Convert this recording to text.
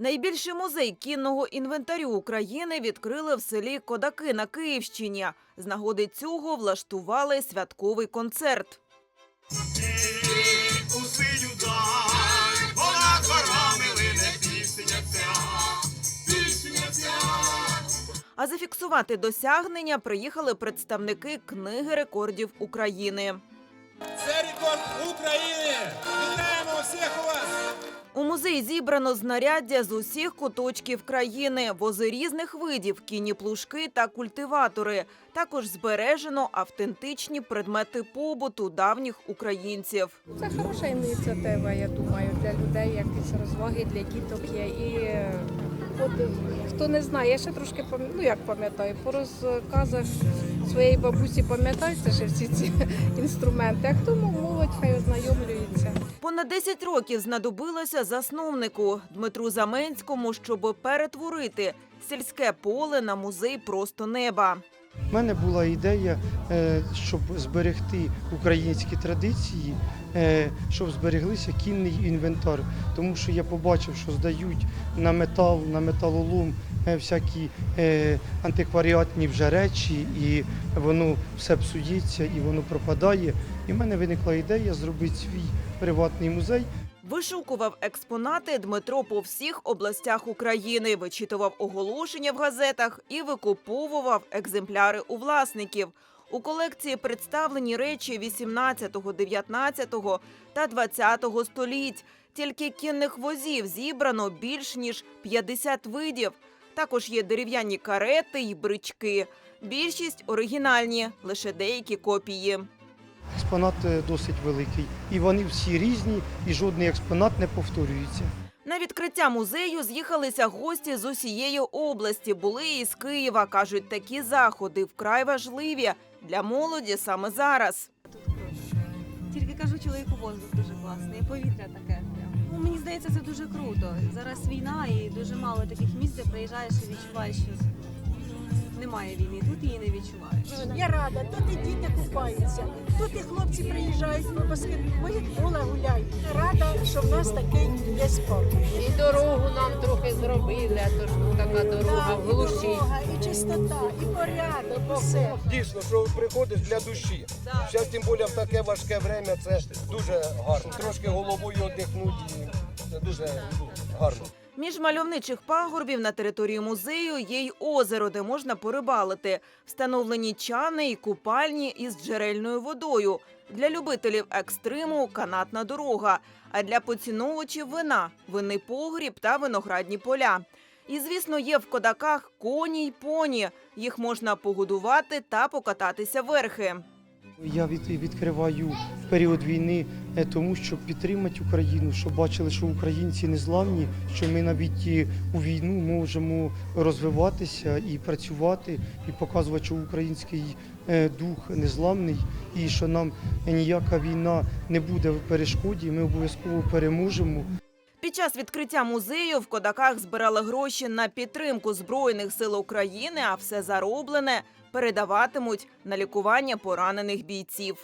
Найбільший музей кінного інвентарю України відкрили в селі Кодаки на Київщині. З нагоди цього влаштували святковий концерт. А зафіксувати досягнення приїхали представники книги рекордів України. Це рекорд України! Музей зібрано знаряддя з усіх куточків країни, вози різних видів, кінні плужки та культиватори. Також збережено автентичні предмети побуту давніх українців. Це хороша ініціатива, я думаю, для людей якісь розваги для діток є. І от хто не знає, я ще трошки ну як пам'ятаю, по розказах своєї бабусі пам'ятаються ще всі ці інструменти. А хто молодь хай. Понад 10 років знадобилося засновнику Дмитру Заменському, щоб перетворити сільське поле на музей просто неба. У мене була ідея, е, щоб зберегти українські традиції, е, щоб збереглися кінний інвентар. Тому що я побачив, що здають на метал, на металолом всякі е, антикваріатні вже речі, і воно все псується і воно пропадає. І в мене виникла ідея зробити свій приватний музей. Вишукував експонати Дмитро по всіх областях України, вичитував оголошення в газетах і викуповував екземпляри у власників. У колекції представлені речі 18, 19 та 20 століть. Тільки кінних возів зібрано більш ніж 50 видів. Також є дерев'яні карети й брички. Більшість оригінальні, лише деякі копії. Експонат е, досить великий. І вони всі різні, і жодний експонат не повторюється. На відкриття музею з'їхалися гості з усієї області. Були і з Києва. кажуть, такі заходи вкрай важливі для молоді саме зараз. Кажу, чоловіку воздух дуже класний, повітря таке. Ну, мені здається, це дуже круто. Зараз війна і дуже мало таких місць, де приїжджаєш і відчуваєш, що немає війни. Тут її не відчуваєш. Я рада, тут і діти купаються, тут і хлопці приїжджають по баскетболі, поле гуляють. Рада, що в нас такий є спорт. І дорогу нам трохи зробили, а то ж така дорога в і глуші. дорога, і чистота, і порядок, усе. Дійсно, що приходиш для душі. Зараз тим більше в таке важке время це дуже гарно. Трошки головою віддихнути, і це дуже гарно. Між мальовничих пагорбів на території музею є й озеро, де можна порибалити. Встановлені чани і купальні із джерельною водою. Для любителів екстриму канатна дорога. А для поціновувачів вина винний погріб та виноградні поля. І, звісно, є в кодаках коні й поні. Їх можна погодувати та покататися верхи. Я відкриваю період війни е, тому, щоб підтримати Україну, щоб бачили, що українці не зламні, що ми навіть у війну можемо розвиватися і працювати, і показувати, що український е, дух незламний, і що нам ніяка війна не буде в перешкоді. Ми обов'язково переможемо. Під час відкриття музею в Кодаках збирали гроші на підтримку Збройних сил України, а все зароблене передаватимуть на лікування поранених бійців.